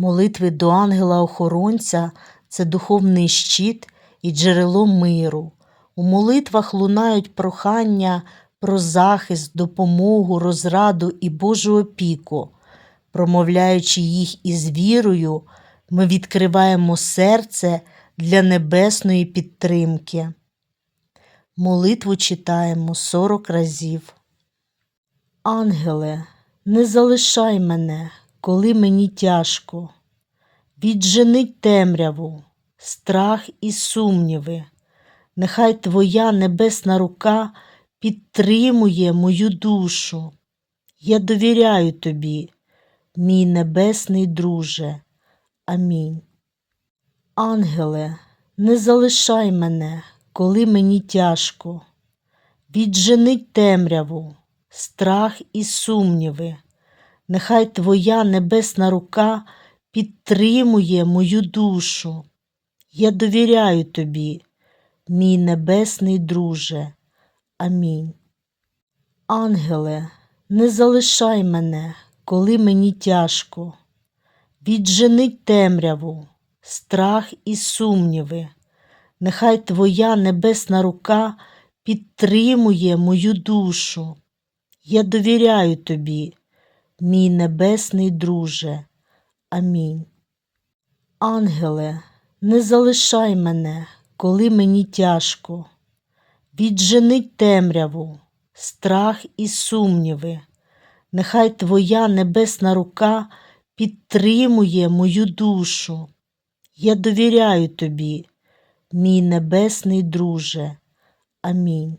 Молитви до ангела-охоронця це духовний щит і джерело миру. У молитвах лунають прохання про захист, допомогу, розраду і Божу опіку. Промовляючи їх із вірою, ми відкриваємо серце для небесної підтримки. Молитву читаємо 40 разів. Ангеле, не залишай мене, коли мені тяжко. Відженить темряву, страх і сумніви. Нехай Твоя небесна рука підтримує мою душу. Я довіряю Тобі, мій небесний друже. Амінь. Ангеле, не залишай мене, коли мені тяжко. Відженить темряву, страх і сумніви. Нехай Твоя небесна рука підтримує мою душу. Я довіряю Тобі, мій небесний друже. Амінь. Ангеле, не залишай мене, коли мені тяжко. Відженить темряву, страх і сумніви. Нехай Твоя небесна рука підтримує мою душу. Я довіряю Тобі, мій небесний друже. Амінь. Ангеле, не залишай мене, коли мені тяжко. Відженить темряву, страх і сумніви. Нехай Твоя небесна рука підтримує мою душу. Я довіряю Тобі, мій небесний друже. Амінь.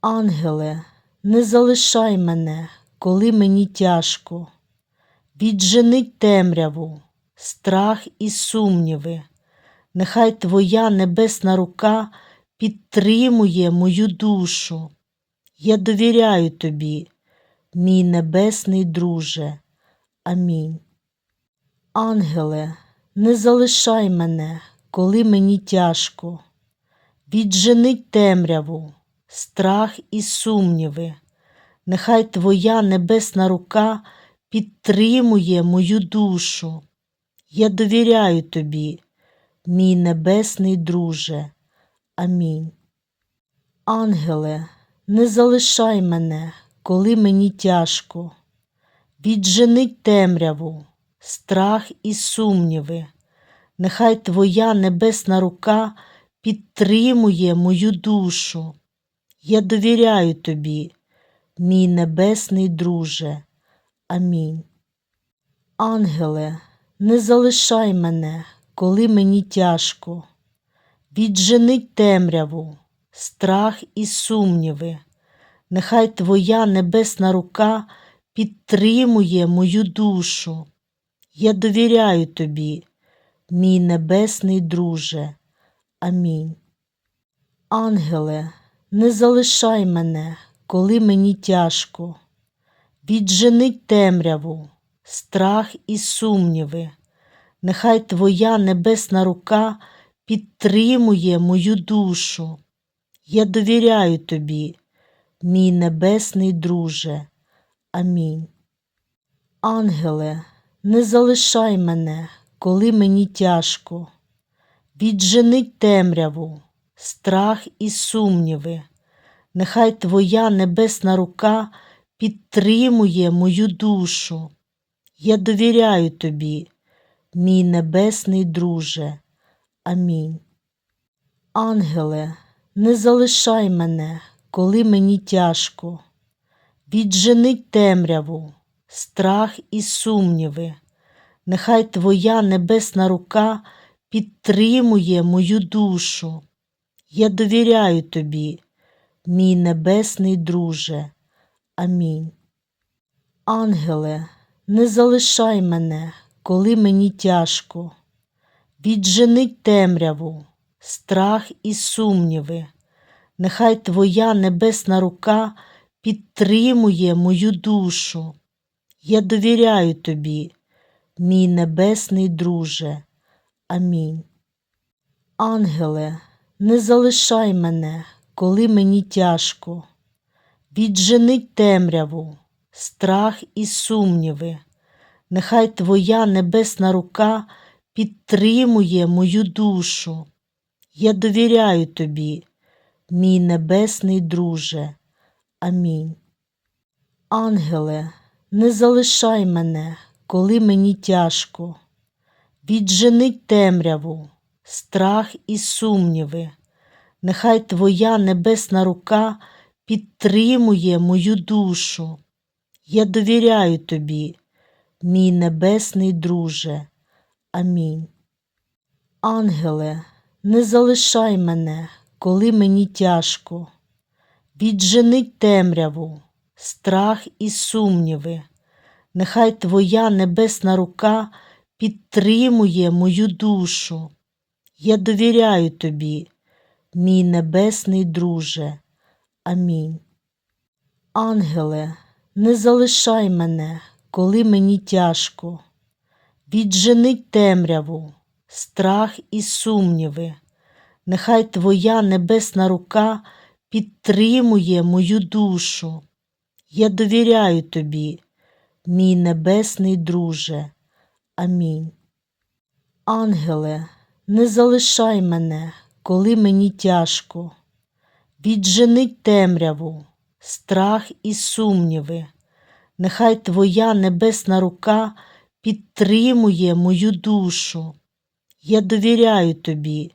Ангеле, не залишай мене, коли мені тяжко. Відженить темряву, страх і сумніви. Нехай Твоя небесна рука підтримує мою душу. Я довіряю Тобі, мій небесний друже. Амінь. Ангеле, не залишай мене, коли мені тяжко. Відженить темряву, страх і сумніви. Нехай Твоя небесна рука підтримує мою душу. Я довіряю Тобі, мій небесний друже. Амінь. Ангеле, не залишай мене, коли мені тяжко. Відженить темряву, страх і сумніви. Нехай Твоя небесна рука підтримує мою душу. Я довіряю Тобі, мій небесний друже. Амінь. Ангеле, не залишай мене, коли мені тяжко. Відженить темряву, страх і сумніви. Нехай Твоя небесна рука підтримує мою душу. Я довіряю Тобі, мій небесний друже. Амінь. Ангеле, не залишай мене, коли мені тяжко. Відженить темряву, страх і сумніви. Нехай Твоя небесна рука підтримує мою душу. Я довіряю Тобі, мій небесний друже. Амінь. Ангеле, не залишай мене, коли мені тяжко. Відженить темряву, страх і сумніви. Нехай Твоя небесна рука підтримує мою душу. Я довіряю Тобі, мій небесний друже. Амінь. Ангеле, не залишай мене, коли мені тяжко. Відженить темряву, страх і сумніви. Нехай Твоя небесна рука підтримує мою душу. Я довіряю Тобі, мій небесний друже. Амінь. Ангеле, не залишай мене, коли мені тяжко. Відженить темряву, страх і сумніви. Нехай Твоя небесна рука підтримує мою душу. Я довіряю Тобі, мій небесний друже. Амінь. Ангеле, не залишай мене, коли мені тяжко. Відженить темряву, страх і сумніви. нехай Твоя небесна рука підтримує мою душу. Я довіряю Тобі, мій небесний друже. Амінь. Ангеле, не залишай мене, коли мені тяжко. Відженить темряву, страх і сумніви. Нехай Твоя небесна рука підтримує мою душу. Я довіряю Тобі, мій небесний друже. Амінь. Ангеле, не залишай мене, коли мені тяжко. Відженить темряву, страх і сумніви. Нехай Твоя небесна рука підтримує мою душу. Я довіряю Тобі, мій небесний друже. Амінь. Ангеле, не залишай мене, коли мені тяжко. Відженить темряву, страх і сумніви. Нехай Твоя небесна рука підтримує мою душу. Я довіряю Тобі, мій небесний друже. Амінь. Ангеле, не залишай мене, коли мені тяжко. Відженить темряву, страх і сумніви. Нехай Твоя небесна рука підтримує мою душу. Я довіряю Тобі,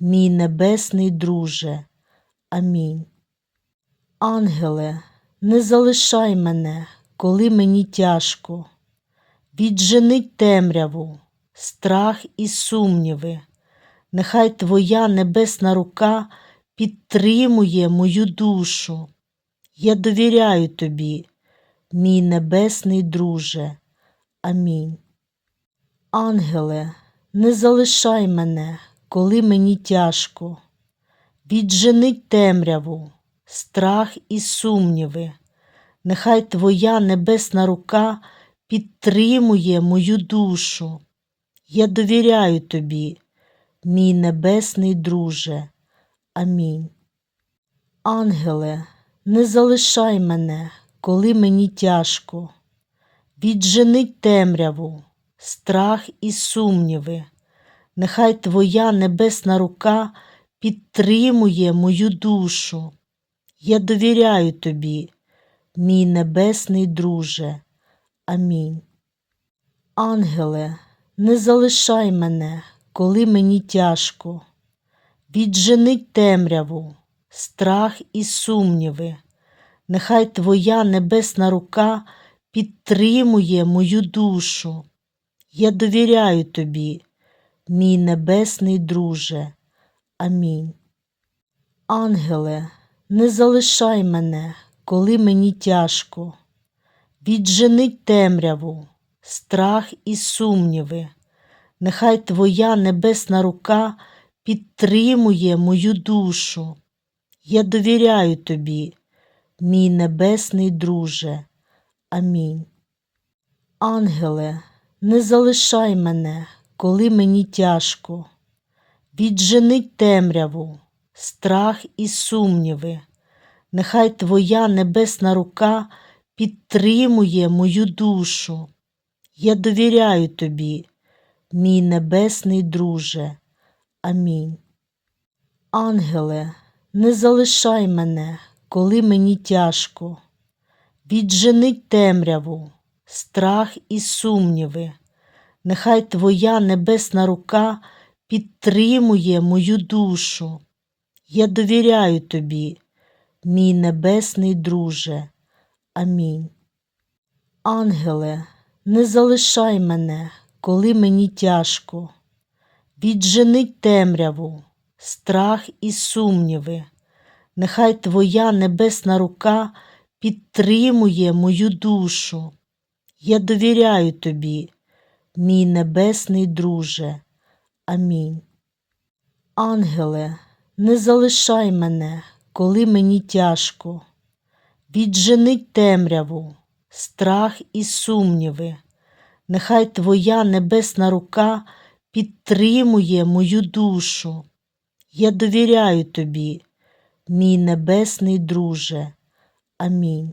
мій небесний друже. Амінь. Ангеле, не залишай мене, коли мені тяжко. Відженить темряву, страх і сумніви. Нехай Твоя небесна рука підтримує мою душу. Я довіряю Тобі, мій небесний друже. Амінь. Ангеле, не залишай мене, коли мені тяжко. Відженить темряву, страх і сумніви. Нехай Твоя небесна рука підтримує мою душу. Я довіряю Тобі, мій небесний друже. Амінь. Ангеле, не залишай мене, коли мені тяжко. Відженить темряву, страх і сумніви. Нехай Твоя небесна рука підтримує мою душу. Я довіряю Тобі, мій небесний друже. Амінь. Ангеле, не залишай мене, коли мені тяжко. Відженить темряву, страх і сумніви. Нехай Твоя небесна рука підтримує мою душу. Я довіряю Тобі, мій небесний друже. Амінь. Ангеле, не залишай мене, коли мені тяжко. Відженить темряву, страх і сумніви. Нехай Твоя небесна рука підтримує мою душу. Я довіряю Тобі, мій небесний друже. Амінь. Ангеле, не залишай мене, коли мені тяжко. Відженить темряву, страх і сумніви. Нехай Твоя небесна рука підтримує мою душу. Я довіряю Тобі, мій небесний друже. Амінь. Ангеле, не залишай мене, коли мені тяжко. Відженить темряву, страх і сумніви. Нехай Твоя небесна рука підтримує мою душу. Я довіряю Тобі, мій небесний друже. Амінь. Ангеле, не залишай мене, коли мені тяжко. Відженить темряву, страх і сумніви. Нехай Твоя небесна рука підтримує мою душу. Я довіряю Тобі, мій небесний друже. Амінь. Ангеле, не залишай мене, коли мені тяжко. Відженить темряву, страх і сумніви. Нехай Твоя небесна рука підтримує мою душу. Я довіряю Тобі, мій небесний друже. Амінь.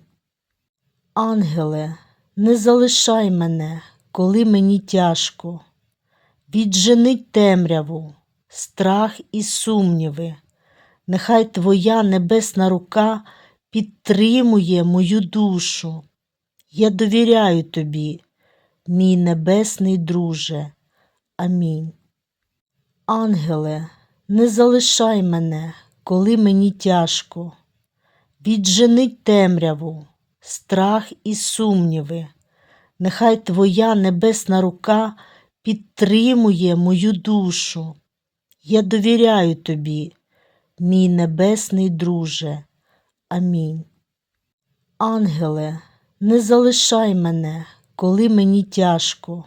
Ангеле, не залишай мене, коли мені тяжко. Відженить темряву, страх і сумніви. Нехай Твоя небесна рука підтримує мою душу. Я довіряю Тобі, мій небесний друже. Амінь. Ангеле, не залишай мене, коли мені тяжко. Відженить темряву, страх і сумніви. Нехай Твоя небесна рука підтримує мою душу. Я довіряю Тобі, мій небесний друже. Амінь. Ангеле, не залишай мене, коли мені тяжко.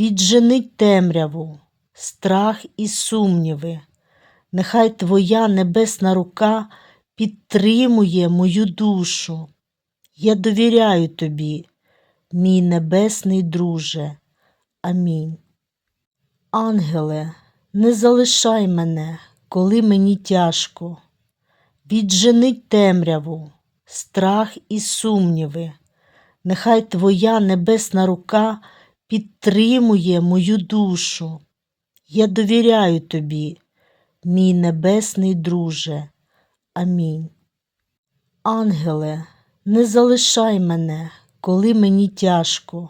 Відженить темряву, страх і сумніви. Нехай Твоя небесна рука підтримує мою душу. Я довіряю Тобі, мій небесний друже. Амінь. Ангеле, не залишай мене, коли мені тяжко. Відженить темряву, страх і сумніви. Нехай Твоя небесна рука підтримує мою душу. Я довіряю Тобі, мій небесний друже. Амінь. Ангеле, не залишай мене, коли мені тяжко.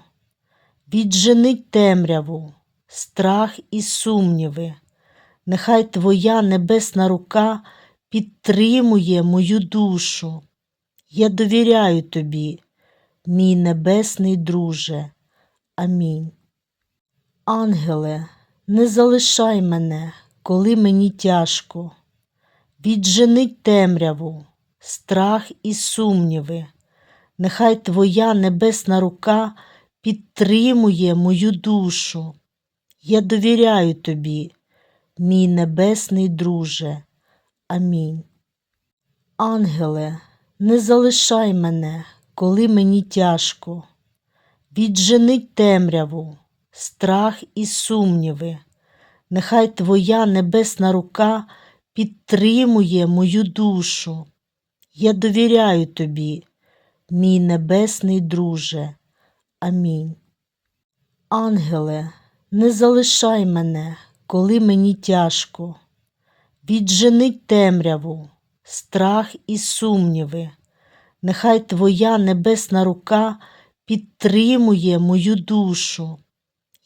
Відженить темряву, страх і сумніви. Нехай Твоя небесна рука підтримує мою душу. Я довіряю Тобі, мій небесний друже. Амінь. Ангеле, не залишай мене, коли мені тяжко. Відженить темряву, страх і сумніви. Нехай Твоя небесна рука підтримує мою душу. Я довіряю Тобі, мій небесний друже. Амінь. Ангеле, не залишай мене, коли мені тяжко. Відженить темряву, страх і сумніви. Нехай Твоя небесна рука підтримує мою душу. Я довіряю Тобі, мій небесний друже. Амінь. Ангеле, не залишай мене, коли мені тяжко. Відженить темряву, страх і сумніви. Нехай Твоя небесна рука підтримує мою душу.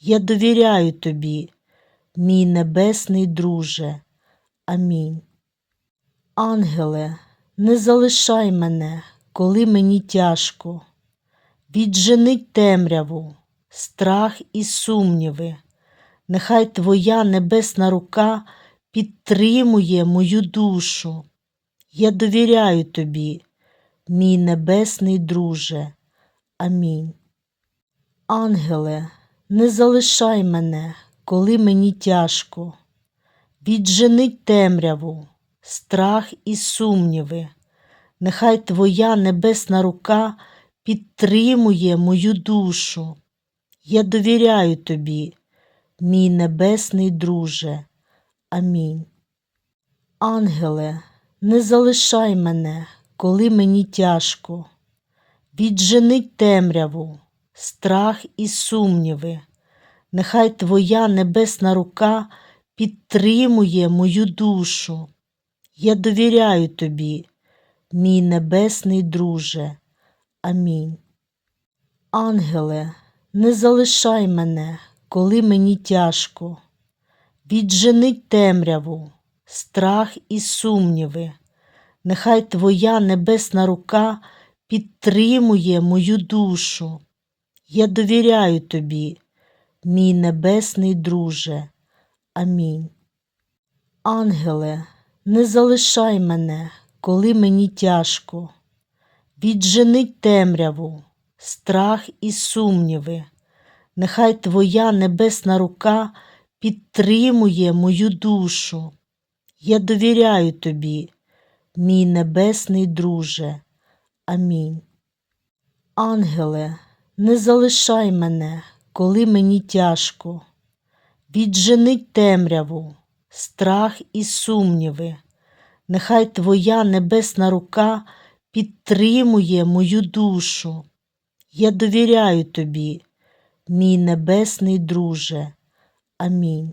Я довіряю Тобі, мій небесний друже. Амінь. Ангеле, не залишай мене, коли мені тяжко. Відженить темряву, страх і сумніви. Нехай Твоя небесна рука підтримує мою душу. Я довіряю Тобі, мій небесний друже. Амінь. Ангеле, не залишай мене, коли мені тяжко. Відженить темряву, страх і сумніви. Нехай Твоя небесна рука підтримує мою душу. Я довіряю Тобі, мій небесний друже. Амінь. Ангеле, не залишай мене, коли мені тяжко. Відженить темряву, страх і сумніви. Нехай Твоя небесна рука підтримує мою душу. Я довіряю Тобі, мій небесний друже. Амінь. Ангеле, не залишай мене, коли мені тяжко. Відженить темряву, страх і сумніви. Нехай Твоя небесна рука підтримує мою душу. Я довіряю Тобі, мій небесний друже. Амінь. Ангеле, не залишай мене, коли мені тяжко. Відженить темряву, страх і сумніви. Нехай Твоя небесна рука підтримує мою душу. Я довіряю Тобі, мій небесний друже. Амінь. Ангеле, не залишай мене, коли мені тяжко. Відженить темряву, страх і сумніви. Нехай Твоя небесна рука підтримує мою душу. Я довіряю Тобі, мій небесний друже. Амінь.